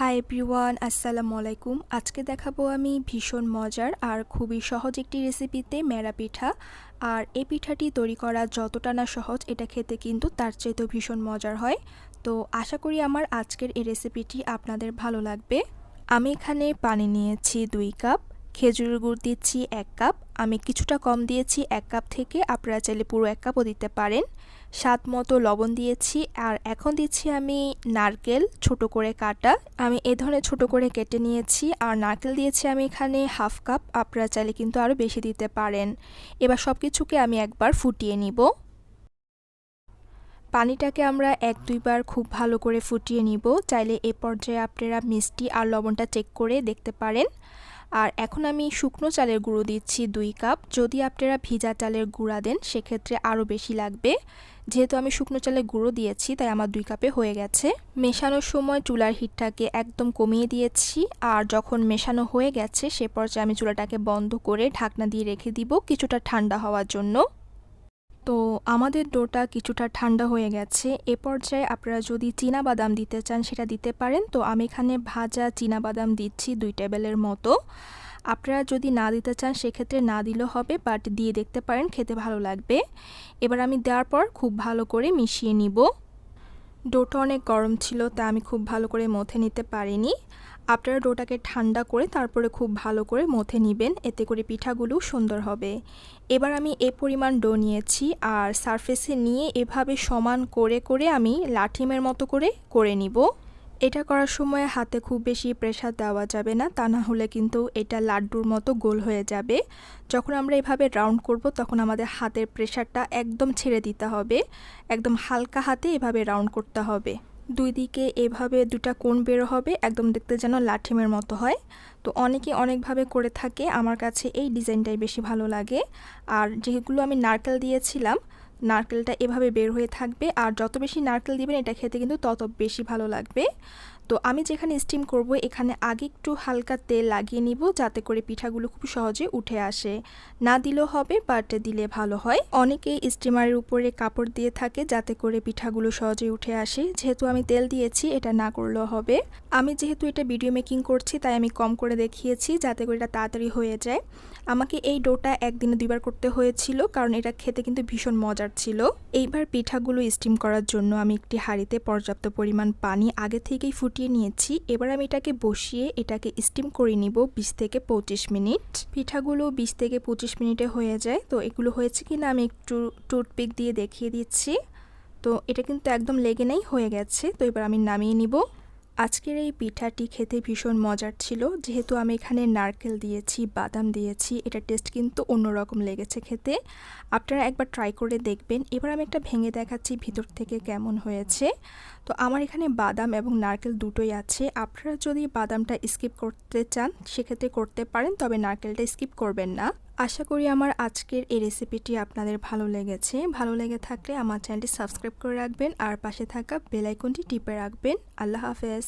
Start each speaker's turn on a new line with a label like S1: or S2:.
S1: Hi everyone আসসালামু আলাইকুম আজকে দেখাবো আমি ভীষণ মজার আর খুবই সহজ একটি রেসিপিতে মেরা পিঠা। আর এই পিঠাটি তৈরি করা যতটা না সহজ, এটা খেতে কিন্তু তার চাইতেও ভীষণ মজার হয়। তো আশা করি আমার আজকের এই রেসিপিটি আপনাদের ভালো লাগবে। আমি এখানে পানি নিয়েছি দুই কাপ। খেজুরের গুড় দিচ্ছি এক কাপ। আমি কিছুটা কম দিয়েছি এক কাপ থেকে। আপনারা চাইলে পুরো এক কাপও দিতে পারেন। স্বাদ মতো লবণ দিয়েছি। আর এখন দিচ্ছি আমি নারকেল ছোট করে কাটা। আমি এ ধরনের ছোট করে কেটে নিয়েছি। আর নারকেল দিয়েছি আমি এখানে হাফ কাপ। আপনারা চাইলে কিন্তু আরও বেশি দিতে পারেন। এবার সব কিছুকে আমি একবার ফুটিয়ে নিব। পানিটাকে আমরা এক দুইবার খুব ভালো করে ফুটিয়ে নিব। চাইলে এ পর্যায়ে আপনারা মিষ্টি আর লবণটা চেক করে দেখতে পারেন। আর এখন আমি শুকনো চালের গুঁড়ো দিচ্ছি দুই কাপ। যদি আপনারা ভিজা চালের গুঁড়া দেন, সেক্ষেত্রে আরও বেশি লাগবে। যেহেতু আমি শুকনো চালের গুঁড়ো দিয়েছি, তাই আমার দুই কাপে হয়ে গেছে। মেশানোর সময় চুলার হিটটাকে একদম কমিয়ে দিয়েছি আর যখন মেশানো হয়ে গেছে, সে পর্যায়ে আমি চুলাটাকে বন্ধ করে ঢাকনা দিয়ে রেখে দিব কিছুটা ঠান্ডা হওয়ার জন্য। তো আমাদের ডোটা কিছুটা ঠান্ডা হয়ে গেছে। এ পর্যায়ে আপনারা যদি চীনা বাদাম দিতে চান সেটা দিতে পারেন। তো আমি এখানে ভাজা চীনা বাদাম দিচ্ছি দুই টেবিলের মতো। আপনারা যদি না দিতে চান সেক্ষেত্রে না দিলেও হবে বাট দিয়ে দেখতে পারেন, খেতে ভালো লাগবে। এবার আমি দেওয়ার পর খুব ভালো করে মিশিয়ে নিব। ডোটা অনেক গরম ছিল, তা আমি খুব ভালো করে মথে নিতে পারিনি। আপনারা ডোটাকে ঠান্ডা করে তারপরে খুব ভালো করে মথে নেবেন। এতে করে পিঠাগুলো সুন্দর হবে। এবার আমি এ পরিমাণ ডো নিয়েছি আর সারফেসে নিয়ে এভাবে সমান করে করে আমি লাঠিমের মতো করে করে নিব। এটা করার সময় হাতে খুব বেশি প্রেশার দেওয়া যাবে না, তা না হলে কিন্তু এটা লাড্ডুর মতো গোল হয়ে যাবে। যখন আমরা এভাবে রাউন্ড করব, তখন আমাদের হাতের প্রেশারটা একদম ছেড়ে দিতে হবে। একদম হালকা হাতে এভাবে রাউন্ড করতে হবে। দুই দিকে এভাবে দুটা কোণ বেরো হবে, একদম দেখতে যেন লাঠিমের মতো হয়। তো অনেকে অনেকভাবে করে থাকে, আমার কাছে এই ডিজাইনটাই বেশি ভালো লাগে। আর যেগুলো আমি নারকেল দিয়েছিলাম, নারকেলটা এভাবে বের হয়ে থাকবে, আর যত বেশি নারকেল দিবেন, এটা খেতে কিন্তু তত বেশি ভালো লাগবে। তো আমি যেখানে স্টিম করব, এখানে আগে একটু হালকা তেল লাগিয়ে নিব, যাতে করে পিঠাগুলো খুব সহজে উঠে আসে। না দিলেও হবে বাট দিলে ভালো হয়। অনেকে স্টিমারের উপরে কাপড় দিয়ে থাকে, যাতে করে পিঠাগুলো সহজে উঠে আসে। যেহেতু আমি তেল দিয়েছি, এটা না করলেও হবে। আমি যেহেতু এটা ভিডিও মেকিং করছি, তাই আমি কম করে দেখিয়েছি, যাতে করে এটা তাড়াতাড়ি হয়ে যায়। আমাকে এই ডোটা একদিনে দুইবার করতে হয়েছিল, কারণ এটা খেতে কিন্তু ভীষণ মজার ছিল। এইবার পিঠাগুলো স্টিম করার জন্য আমি একটি হাঁড়িতে পর্যাপ্ত পরিমাণ পানি আগে থেকেই ফুটে ফুটিয়ে নিয়েছি। এবার আমি এটাকে বসিয়ে এটাকে স্টিম করে নিব বিশ থেকে পঁচিশ মিনিট। পিঠাগুলো বিশ থেকে পঁচিশ মিনিটে হয়ে যায়। তো এগুলো হয়েছে কি না আমি একটু টুথপিক দিয়ে দেখিয়ে দিচ্ছি। তো এটা কিন্তু একদম লেগে নেই, হয়ে গেছে। তো এবার আমি নামিয়ে নিব। আজকের এই পিঠাটি খেতে ভীষণ মজার ছিল। যেহেতু আমি এখানে নারকেল দিয়েছি, বাদাম দিয়েছি, এটা টেস্ট কিন্তু অন্যরকম লেগেছে খেতে। আপনারা একবার ট্রাই করে দেখবেন। এবার আমি একটা ভেঙে দেখাচ্ছি ভিতর থেকে কেমন হয়েছে। তো আমার এখানে বাদাম এবং নারকেল দুটোই আছে। আপনারা যদি বাদামটা স্কিপ করতে চান, সেক্ষেত্রে করতে পারেন, তবে নারকেলটা স্কিপ করবেন না। আশা করি আমার আজকের এই রেসিপিটি আপনাদের ভালো লেগেছে। ভালো লেগে থাকলে আমার চ্যানেলটি সাবস্ক্রাইব করে রাখবেন আর পাশে থাকা বেলাইকনটি টিপে রাখবেন। আল্লাহ হাফেজ।